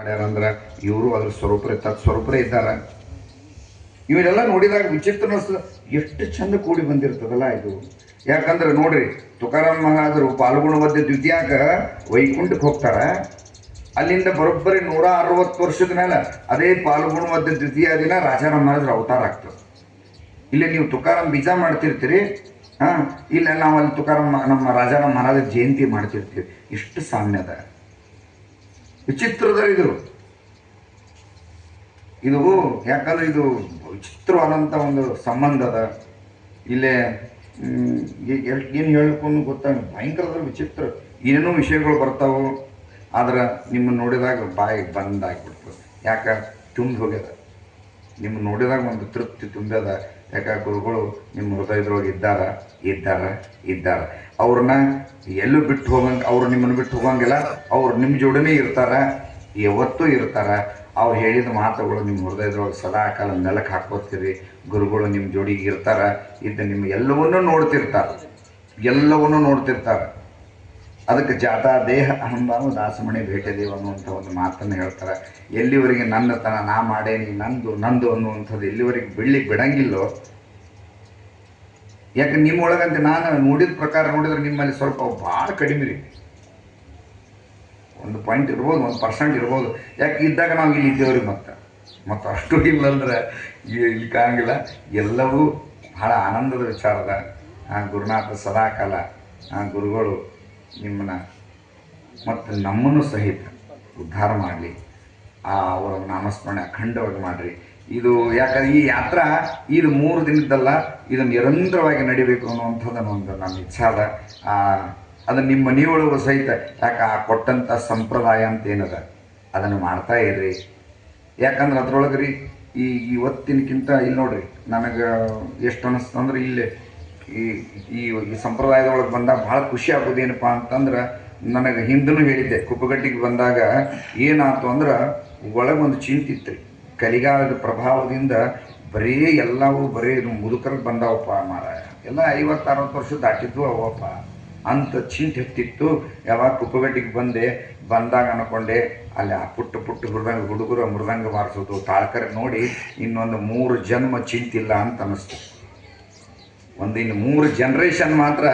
ಮಾಡ್ಯಾರಂದ್ರ ಇವರು ಅದ್ರ ಸ್ವರೂಪರೇ ತತ್ ಸ್ವರೂಪರೇ ಇದ್ದಾರ. ಇವನ್ನೆಲ್ಲ ನೋಡಿದಾಗ ವಿಚಿತ್ರ ಎಷ್ಟು ಚಂದ ಕೂಡಿ ಬಂದಿರ್ತದಲ್ಲ ಇದು. ಯಾಕಂದ್ರೆ ನೋಡ್ರಿ, ತುಕಾರಾಮ್ ಮಹಾರಾಜರು ಪಾಲ್ಗುಣ ಮಧ್ಯ ದ್ವಿತೀಯಾಗ ವೈಕುಂಠಕ್ಕೆ ಹೋಗ್ತಾರ. ಅಲ್ಲಿಂದ ಬರೋಬ್ಬರಿ ನೂರ ಅರವತ್ತು ವರ್ಷದ ಮೇಲೆ ಅದೇ ಪಾಲ್ಗುಣ ದ್ವಿತೀಯ ದಿನ ರಾಜಾರಾಮ್ ಮಹಾರಾಜರ ಅವತಾರ ಆಗ್ತದೆ. ಇಲ್ಲಿ ನೀವು ತುಕಾರಾಮ್ ಬೀಜ ಮಾಡ್ತಿರ್ತೀರಿ, ಹಾ ಇಲ್ಲ ನಾವು ಅಲ್ಲಿ ತುಕಾರಾಮ್ ನಮ್ಮ ರಾಜಾರಾಮ್ ಮಹಾರಾಜ ಜಯಂತಿ ಮಾಡ್ತಿರ್ತೀವಿ. ಇಷ್ಟು ಸಾಮ್ಯ ಅದ ವಿಚಿತ್ರದ ಇದು ಯಾಕಂದ್ರೆ ಇದು ವಿಚಿತ್ರವಾದಂಥ ಒಂದು ಸಂಬಂಧ ಅದ ಇಲ್ಲೇ ಏನು ಹೇಳ್ಕೊಂಡು ಗೊತ್ತಾಗ ಭಯಂಕರದ ವಿಚಿತ್ರ. ಏನೇನೋ ವಿಷಯಗಳು ಬರ್ತಾವು, ಆದ್ರೆ ನಿಮ್ಮನ್ನು ನೋಡಿದಾಗ ಬಾಯಿಗೆ ಬಂದಾಗ್ಬಿಡ್ತದೆ ಯಾಕೆ? ತುಂಬಿ ಹೋಗ್ಯದ. ನಿಮ್ಮನ್ನು ನೋಡಿದಾಗ ಒಂದು ತೃಪ್ತಿ ತುಂಬ್ಯದ. ಯಾಕ ಗುರುಗಳು ನಿಮ್ಮ ಹೃದಯದೊಳಗೆ ಇದ್ದಾರ? ಇದ್ದಾರ? ಇದ್ದಾರ? ಅವ್ರನ್ನ ಎಲ್ಲೂ ಬಿಟ್ಟು ಹೋಗಂಗ ಅವ್ರು ನಿಮ್ಮನ್ನು ಬಿಟ್ಟು ಹೋಗಂಗಿಲ್ಲ. ಅವ್ರು ನಿಮ್ಮ ಜೋಡಿನೇ ಇರ್ತಾರ. ಯಾವತ್ತೂ ಇರ್ತಾರ. ಅವ್ರು ಹೇಳಿದ ಮಾತುಗಳು ನಿಮ್ಮ ಹೃದಯದೊಳಗೆ ಸದಾ ಕಾಲ ನೆಲಕ್ಕೆ ಹಾಕೋತೀರಿ ಗುರುಗಳು ನಿಮ್ಮ ಜೋಡಿಗೆ ಇರ್ತಾರ. ಇದ್ದ ನಿಮ್ಮ ಎಲ್ಲವನ್ನೂ ನೋಡ್ತಿರ್ತಾರ. ಎಲ್ಲವನ್ನೂ ನೋಡ್ತಿರ್ತಾರ. ಅದಕ್ಕೆ ಜಾತಾ ದೇಹ ಅಹಂಭಾವ ದಾಸಮಣಿ ಭೇಟದೇವ ಅನ್ನುವಂಥ ಒಂದು ಮಾತನ್ನು ಹೇಳ್ತಾರೆ. ಎಲ್ಲಿವರೆಗೆ ನನ್ನ ತನ ನಾ ಮಾಡೇನಿ, ನಂದು ನಂದು ಅನ್ನುವಂಥದ್ದು ಎಲ್ಲಿವರೆಗೆ ಬಿಡ್ಲಿಕ್ಕೆ ಬಿಡಂಗಿಲ್ಲೋ? ಯಾಕೆ ನಿಮ್ಮೊಳಗಂತೆ ನಾನು ನೋಡಿದ ಪ್ರಕಾರ ನೋಡಿದ್ರೆ ನಿಮ್ಮಲ್ಲಿ ಸ್ವಲ್ಪ ಭಾಳ ಕಡಿಮೆ ರೀ. ಒಂದು ಪಾಯಿಂಟ್ ಇರ್ಬೋದು, ಒಂದು ಪರ್ಸೆಂಟ್ ಇರ್ಬೋದು. ಯಾಕೆ ಇದ್ದಾಗ ನಾವು ಇಲ್ಲಿ ಇದ್ದೇವ್ರಿ ಮತ್ತೆ? ಮತ್ತು ಅಷ್ಟು ಇಲ್ಲಂದ್ರೆ ಇಲ್ಲಿ ಕಾಣಂಗಿಲ್ಲ. ಎಲ್ಲವೂ ಬಹಳ ಆನಂದದ ವಿಚಾರದ ಗುರುನಾಥ ಸದಾಕಾಲ ಗುರುಗಳು ನಿಮ್ಮನ್ನ ಮತ್ತು ನಮ್ಮನ್ನು ಸಹಿತ ಉದ್ಧಾರ ಮಾಡಲಿ. ಆ ಅವರ ನಾಮಸ್ಮರಣೆ ಅಖಂಡವಾಗಿ ಮಾಡಿರಿ. ಇದು ಯಾಕಂದ್ರೆ ಈ ಯಾತ್ರಾ ಇದು ಮೂರು ದಿನದ್ದಲ್ಲ, ಇದು ನಿರಂತರವಾಗಿ ನಡಿಬೇಕು ಅನ್ನುವಂಥದ್ದನ್ನು ಒಂದು ನನ್ನ ಇಚ್ಛೆ ಅದ. ಅದು ನಿಮ್ಮ ಮನೆಯೊಳಗೂ ಸಹಿತ ಯಾಕೆ ಆ ಕೊಟ್ಟಂಥ ಸಂಪ್ರದಾಯ ಅಂತ ಏನದ? ಅದನ್ನು ಮಾಡ್ತಾ ಇರ್ರಿ. ಯಾಕಂದ್ರೆ ಅದ್ರೊಳಗೆ ರೀ ಈ ಇವತ್ತಿನಕ್ಕಿಂತ ಇಲ್ಲಿ ನೋಡ್ರಿ, ನನಗೆ ಎಷ್ಟು ಅನ್ನಿಸ್ತಂದ್ರೆ ಇಲ್ಲಿ ಈ ಈ ಈ ಸಂಪ್ರದಾಯದೊಳಗೆ ಬಂದಾಗ ಭಾಳ ಖುಷಿ ಆಗೋದೇನಪ್ಪ ಅಂತಂದ್ರೆ ನನಗೆ ಹಿಂದೂ ಹೇಳಿದ್ದೆ, ಕುಪ್ಪಗಟ್ಟಿಗೆ ಬಂದಾಗ ಏನಾಯ್ತು ಅಂದ್ರೆ ಒಳಗೆ ಒಂದು ಚಿಂತಿತ್ತು ಕಲಿಗಾಲದ ಪ್ರಭಾವದಿಂದ ಬರೀ ಎಲ್ಲವೂ ಬರೀ ಮುದುಕರಿಗೆ ಬಂದಾವಪ್ಪ ಮಾರಾಯ. ಎಲ್ಲ ಐವತ್ತು ಅರವತ್ತು ವರ್ಷ ದಾಟಿದ್ವು ಅವಪ್ಪ ಅಂತ ಚಿಂತೆ ಹತ್ತಿತ್ತು. ಯಾವಾಗ ಕುಪ್ಪಗಟ್ಟಿಗೆ ಬಂದೆ, ಬಂದಾಗ ಅನ್ಕೊಂಡೆ, ಅಲ್ಲಿ ಆ ಪುಟ್ಟ ಪುಟ್ಟ ಮೃದಂಗ ಹುಡುಗರು ಮೃದಂಗ ಬಾರಿಸೋದು ತಾಳ್ಕರೆ ನೋಡಿ ಇನ್ನೊಂದು ಮೂರು ಜನ್ಮ ಚಿಂತಿಲ್ಲ ಅಂತ ಅನ್ನಿಸ್ತು ಒಂದು ಇನ್ನು ಮೂರು ಜನ್ರೇಷನ್ ಮಾತ್ರ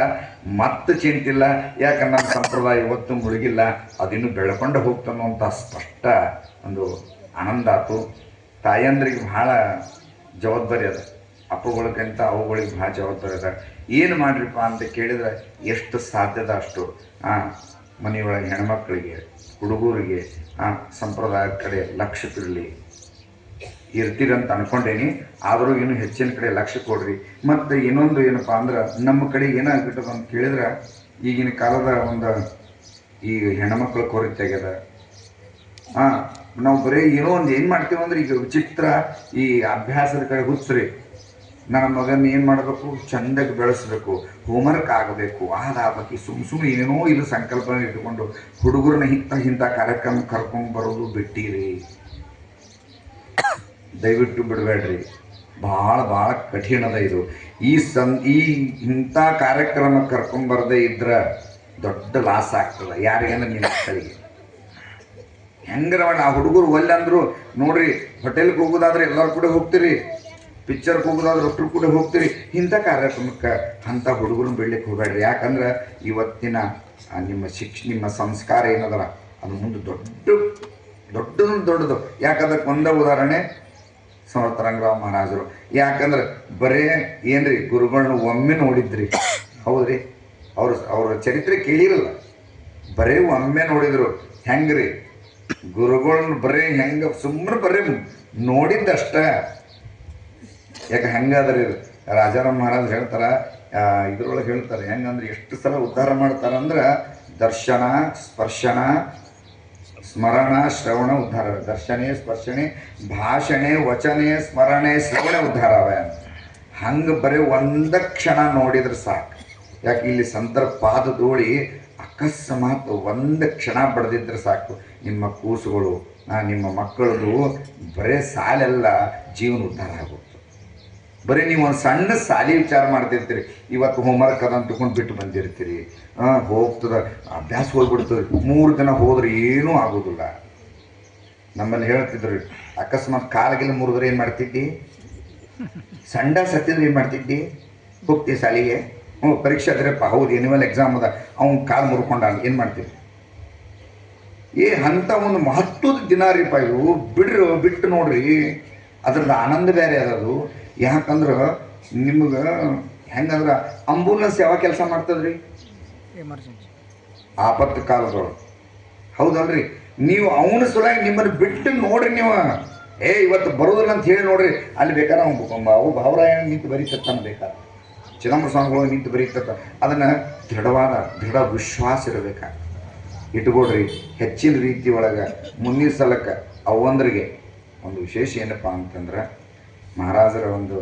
ಮತ್ತೆ ಚಿಂತಿಲ್ಲ. ಯಾಕಂದ್ರೆ ನಮ್ಮ ಸಂಪ್ರದಾಯ ಇವತ್ತು ಮುಳುಗಿಲ್ಲ. ಅದಿನ್ನು ಬೆಳ್ಕೊಂಡು ಹೋಗ್ತಾನೋ ಸ್ಪಷ್ಟ ಒಂದು ಆನಂದ ಆಯ್ತು ತಾಯಂದ್ರಿಗೆ ಭಾಳ ಜವಾಬ್ದಾರಿ ಅದ. ಅಪ್ಪಗಳಿಗಿಂತ ಅವುಗಳಿಗೆ ಭಾಳ ಜವಾಬ್ದಾರಿ ಅದ. ಏನು ಮಾಡ್ರಿಪ್ಪ ಅಂತ ಕೇಳಿದ್ರೆ ಎಷ್ಟು ಸಾಧ್ಯದ ಅಷ್ಟು. ಆ, ಮನೆಯೊಳಗೆ ಹೆಣ್ಮಕ್ಳಿಗೆ, ಹುಡುಗರಿಗೆ, ಆ, ಸಂಪ್ರದಾಯದ ಕಡೆ ಲಕ್ಷ್ಯ ಇರಲಿ ಇರ್ತೀರಂತ ಅನ್ಕೊಂಡೇನಿ. ಆದರೂ ಇನ್ನು ಹೆಚ್ಚಿನ ಕಡೆ ಲಕ್ಷ್ಯ ಕೊಡ್ರಿ. ಮತ್ತು ಇನ್ನೊಂದು ಏನಪ್ಪ ಅಂದ್ರೆ ನಮ್ಮ ಕಡೆ ಏನಾಗ್ಬಿಟ್ಟದ ಅಂತ ಕೇಳಿದ್ರೆ, ಈಗಿನ ಕಾಲದ ಒಂದು ಈ ಹೆಣ್ಮಕ್ಳ ಕೊರತೆ ಆಗ್ಯದ. ಹಾಂ, ನಾವು ಬರೀ ಏನೋ ಒಂದು ಏನು ಮಾಡ್ತೀವಿ ಅಂದ್ರೆ ಈಗ ವಿಚಿತ್ರ ಈ ಅಭ್ಯಾಸದ ಕಡೆ ಹುಚ್ಚ್ರಿ. ನನ್ನ ಮಗನ ಏನು ಮಾಡಬೇಕು? ಚಂದಾಗಿ ಬೆಳೆಸ್ಬೇಕು ಹೋಮ್ವರ್ಕ್ ಆಗಬೇಕು, ಆದಾಗಬೇಕು ಸುಮ್ ಸುಮ್ಮನೆ ಏನೇನೋ ಇಲ್ಲ ಸಂಕಲ್ಪನೆ ಇಟ್ಕೊಂಡು ಹುಡುಗರನ್ನ ಇಂಥ ಇಂಥ ಕಾರ್ಯಕ್ರಮ ಕರ್ಕೊಂಡು ಬರೋದು ಬಿಟ್ಟಿರಿ. ದಯವಿಟ್ಟು ಬಿಡಬೇಡ್ರಿ. ಭಾಳ ಭಾಳ ಕಠಿಣದ ಇದು. ಈ ಸಂ, ಈ ಇಂಥ ಕಾರ್ಯಕ್ರಮ ಕರ್ಕೊಂಬರದೇ ಇದ್ರೆ ದೊಡ್ಡ ಲಾಸ್ ಆಗ್ತದೆ. ಯಾರಿಗೇನ ನಿಮ್ಮ ಮಕ್ಕಳಿಗೆ? ಹೆಂಗರ ಮಾಡಿ ಆ ಹುಡುಗರು ಒಲ್ಲೆ ಅಂದರು, ನೋಡ್ರಿ ಹೋಟೆಲ್ಗೆ ಹೋಗೋದಾದ್ರೆ ಎಲ್ಲರೂ ಕೂಡ ಹೋಗ್ತೀರಿ. ಪಿಕ್ಚರ್ಗೆ ಹೋಗೋದಾದ್ರೆ ಒಟ್ಟರು ಕೂಡ ಹೋಗ್ತೀರಿ. ಇಂಥ ಕಾರ್ಯಕ್ರಮಕ್ಕೆ ಅಂಥ ಹುಡುಗರನ್ನ ಬಿಡ್ಲಿಕ್ಕೆ ಹೋಗ್ಬೇಡ್ರಿ. ಯಾಕಂದ್ರೆ ಇವತ್ತಿನ ನಿಮ್ಮ ಶಿಕ್ಷ, ನಿಮ್ಮ ಸಂಸ್ಕಾರ ಏನದಲ್ಲ ಅದು ಮುಂದೆ ದೊಡ್ಡ ದೊಡ್ಡದು ದೊಡ್ಡದು. ಯಾಕಂದ್ರೆ ಒಂದೇ ಉದಾಹರಣೆ? ಸಮರ್ಥ ರಂಗರಾವ್ ಮಹಾರಾಜರು. ಯಾಕಂದ್ರೆ ಬರೇ ಏನ್ರಿ ಗುರುಗಳನ್ನ ಒಮ್ಮೆ ನೋಡಿದ್ರಿ. ಹೌದ್ರಿ? ಅವ್ರ ಅವ್ರ ಚರಿತ್ರೆ ಕೇಳಿರಲ್ಲ. ಬರೇ ಒಮ್ಮೆ ನೋಡಿದ್ರು. ಹೆಂಗ್ರಿ? ಗುರುಗಳನ್ನ ಬರೇ ಹೆಂಗ, ಸುಮ್ಮನೆ ಬರೇ ನೋಡಿದ್ದಷ್ಟ. ಯಾಕೆ ಹೆಂಗಾದ್ರಿ? ರಾಜಾರಾಮ್ ಮಹಾರಾಜ್ ಹೇಳ್ತಾರ ಇದ್ರೊಳಗೆ ಹೇಳ್ತಾರೆ, ಹೆಂಗಂದ್ರೆ ಎಷ್ಟು ಸಲ ಉದ್ಧಾರ ಮಾಡ್ತಾರಂದ್ರೆ, ದರ್ಶನ, ಸ್ಪರ್ಶನ ಸ್ಮರಣ, ಶ್ರವಣ, ಉದ್ಧಾರ. ದರ್ಶನೇ, ಸ್ಪರ್ಶನೆ, ಭಾಷಣೆ, ವಚನೆ, ಸ್ಮರಣೆ, ಶ್ರವಣ, ಉದ್ಧಾರವೇ. ಹಂಗೆ ಬರೀ ಒಂದ ಕ್ಷಣ ನೋಡಿದ್ರೆ ಸಾಕು. ಯಾಕೆ ಇಲ್ಲಿ ಸಂತರ ದೋಳಿ ಅಕಸ್ಮಾತ್ ಒಂದು ಕ್ಷಣ ಬಡ್ದಿದ್ರೆ ಸಾಕು. ನಿಮ್ಮ ಕೂಸುಗಳು ನಿಮ್ಮ ಮಕ್ಕಳದು ಬರೇ ಸಾಲೆಲ್ಲ ಜೀವನ ಉದ್ಧಾರ ಆಗುತ್ತೆ ಬರೀ ನೀವು ಒಂದು ಸಣ್ಣ ಸಾಲಿ ವಿಚಾರ ಮಾಡ್ತಿರ್ತೀರಿ. ಇವತ್ತು ಹೋಮ್ವರ್ಕ್ ಅದಂತ ತಗೊಂಡು ಬಿಟ್ಟು ಬಂದಿರ್ತೀರಿ. ಹಾಂ ಹೋಗ್ತದ, ಅಭ್ಯಾಸ ಹೋಗ್ಬಿಡ್ತದೆ. ಮೂರು ದಿನ ಹೋದ್ರೆ ಏನೂ ಆಗೋದಿಲ್ಲ. ನಮ್ಮಲ್ಲಿ ಹೇಳ್ತಿದ್ರು, ಅಕಸ್ಮಾತ್ ಕಾಲಗಿಲ್ಲ ಮುರಿದ್ರೆ ಏನು ಮಾಡ್ತಿದ್ದಿ? ಸಂಡ ಸತ್ತಿದ್ರೆ ಏನು ಮಾಡ್ತಿದ್ದಿ? ಹೋಗ್ತಿ ಸಾಲಿಗೆ? ಹ್ಞೂ ಪರೀಕ್ಷೆ ಅದ್ರಪ್ಪ ಹೌದು ಎನಿವಲ್ ಎಕ್ಸಾಮ್ ಅದ. ಅವ್ನು ಕಾಲು ಮುರ್ಕೊಂಡ ಏನು ಮಾಡ್ತೀವಿ ಏ ಅಂಥ ಒಂದು ಮಹತ್ವದ ದಿನ ರೀಪ ಇವು. ಬಿಡ್ರಿ, ಬಿಟ್ಟು ನೋಡ್ರಿ. ಅದ್ರದ್ದು ಆನಂದ ಬೇರೆ ಅದದು ಯಾಕಂದ್ರೆ ನಿಮ್ಗೆ ಹೆಂಗಂದ್ರೆ ಅಂಬುಲೆನ್ಸ್ ಯಾವ ಕೆಲಸ ಮಾಡ್ತದ್ರಿ? ಎಮರ್ಜೆನ್ಸಿ ಆಪತ್ತು ಕಾಲದೊಳಗೆ. ಹೌದಲ್ರಿ? ನೀವು ಅವನ ಸಲುವಾಗಿ ನಿಮ್ಮನ್ನು ಬಿಟ್ಟು ನೋಡ್ರಿ ನೀವು. ಏ ಇವತ್ತು ಬರೋದಿಲ್ಲ ಅಂತ ಹೇಳಿ ನೋಡ್ರಿ. ಅಲ್ಲಿ ಬೇಕಾದ್ರೆ ಅವ್ನು ಅವು ಭಾವರಾಯ ನಿಂತು ಬರೀತತ್ತಾನ ಬೇಕಾದ್ರೆ. ಚಿದಂಬರ ಸ್ವಾಮಿಗಳು ನಿಂತು ಬರೀತತ್ತ. ಅದನ್ನು ದೃಢವಾದ ದೃಢ ವಿಶ್ವಾಸ ಇರಬೇಕಾಗ ಇಟ್ಕೊಡ್ರಿ. ಹೆಚ್ಚಿನ ರೀತಿ ಒಳಗೆ ಮುಂದಿನ ಸಲಕ್ಕೆ ಅವಂದ್ರಿಗೆ ಒಂದು ವಿಶೇಷ ಏನಪ್ಪ ಅಂತಂದ್ರೆ ಮಹಾರಾಜರ ಒಂದು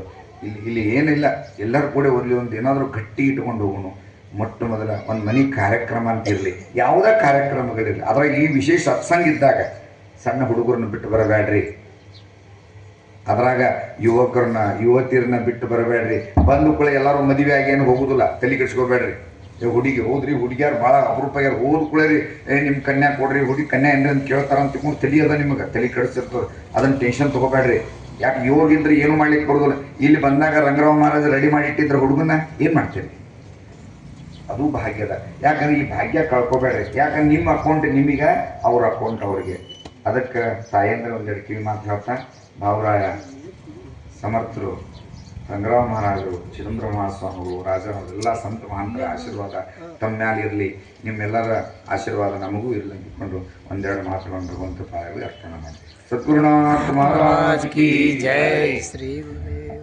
ಇಲ್ಲಿ ಇಲ್ಲಿ ಏನಿಲ್ಲ, ಎಲ್ಲರೂ ಕೂಡ ಒಲ್ಲಿ ಒಂದು ಏನಾದರೂ ಗಟ್ಟಿ ಇಟ್ಕೊಂಡು ಹೋಗೋಣ. ಮೊಟ್ಟ ಮೊದಲ ಒಂದು ಮನೆ ಕಾರ್ಯಕ್ರಮ ಅಂತ ಇರಲಿ. ಯಾವುದೇ ಕಾರ್ಯಕ್ರಮಗಳಿರಲಿ ಅದರ ಈ ವಿಶೇಷ ಸತ್ಸಂಗ ಇದ್ದಾಗ ಸಣ್ಣ ಹುಡುಗರನ್ನ ಬಿಟ್ಟು ಬರಬೇಡ್ರಿ. ಅದ್ರಾಗ ಯುವಕರನ್ನ, ಯುವತಿಯರನ್ನ ಬಿಟ್ಟು ಬರಬೇಡ್ರಿ. ಬಂದು ಕೂಡ ಎಲ್ಲರೂ ಮದುವೆ ಆಗಿ ಏನು ಹೋಗುದಿಲ್ಲ. ತಲೆ ಕೆಡ್ಸ್ಕೋಬೇಡ್ರಿ. ಹುಡುಗಿ, ಹೋದ್ರಿ, ಹುಡುಗಿಯಾರು ಭಾಳ ಅಪರೂಪ ಆಗ್ಯಾರ ಹೋದ್ ಕೂಡರಿ ಏ ನಿಮ್ಮ ಕನ್ಯಾ ಕೊಡ್ರಿ, ಹುಡುಗಿ ಕನ್ಯಾ ಏನ್ರಿ ಅಂತ ಕೇಳ್ತಾರ ಅಂತ ತಿಳ್ಕೊಂಡು ಅದ ನಿಮಗೆ. ತಲೆ ಕೆಡಿಸಿರ್ತದೆ. ಅದನ್ನ ಟೆನ್ಷನ್ ತಗೋಬೇಡ್ರಿ. ಯಾಕೆ ಯೋಗಿದ್ರೆ ಏನು ಮಾಡ್ಲಿಕ್ಕೆ ಬರೋದಿಲ್ಲ? ಇಲ್ಲಿ ಬಂದಾಗ ರಂಗರಾವ್ ಮಹಾರಾಜ ರೆಡಿ ಮಾಡಿ ಇಟ್ಟಿದ್ರೆ ಹುಡುಗನ ಏನು ಮಾಡ್ತೀರಿ? ಅದು ಭಾಗ್ಯದ. ಯಾಕಂದ್ರೆ ಈ ಭಾಗ್ಯ ಕಳ್ಕೊಬೇಡ್ರಿ. ಯಾಕಂದ್ರೆ ನಿಮ್ಮ ಅಕೌಂಟ್ ನಿಮಗೆ, ಅವ್ರ ಅಕೌಂಟ್ ಅವ್ರಿಗೆ. ಅದಕ್ಕೆ ತಾಯಂದ್ರೆ ಒಂದೆರಡು ಕಿವಿ ಮಾತು ಹೇಳ್ತಾ, ಭಾವರಾಯ ಸಮರ್ಥರು. ರಂಗರಾವ್ ಮಹಾರಾಜರು ಚಿದಂಬರ ಮಹಾಸ್ವಾಮಿಗಳು ರಾಜ ಎಲ್ಲ ಸಂತ ಮಹಾಂತರ ಆಶೀರ್ವಾದ ತಮ್ಮ ಮ್ಯಾಲೆ ಇರಲಿ. ನಿಮ್ಮೆಲ್ಲರ ಆಶೀರ್ವಾದ ನಮಗೂ ಇರಲಿ ಅಂದ್ಕೊಂಡು ಒಂದೆರಡು ಮಾತುಗಳನ್ನು ಭಗವಂತ ಪಾಯಲ್ಲಿ ಅರ್ಪಣೆ ಮಾಡಿ ಸದ್ಗುರುನಾಥ ಮಹಾರಾಜ್ ಕಿ ಜೈ. ಶ್ರೀ ಗುರುದೇವ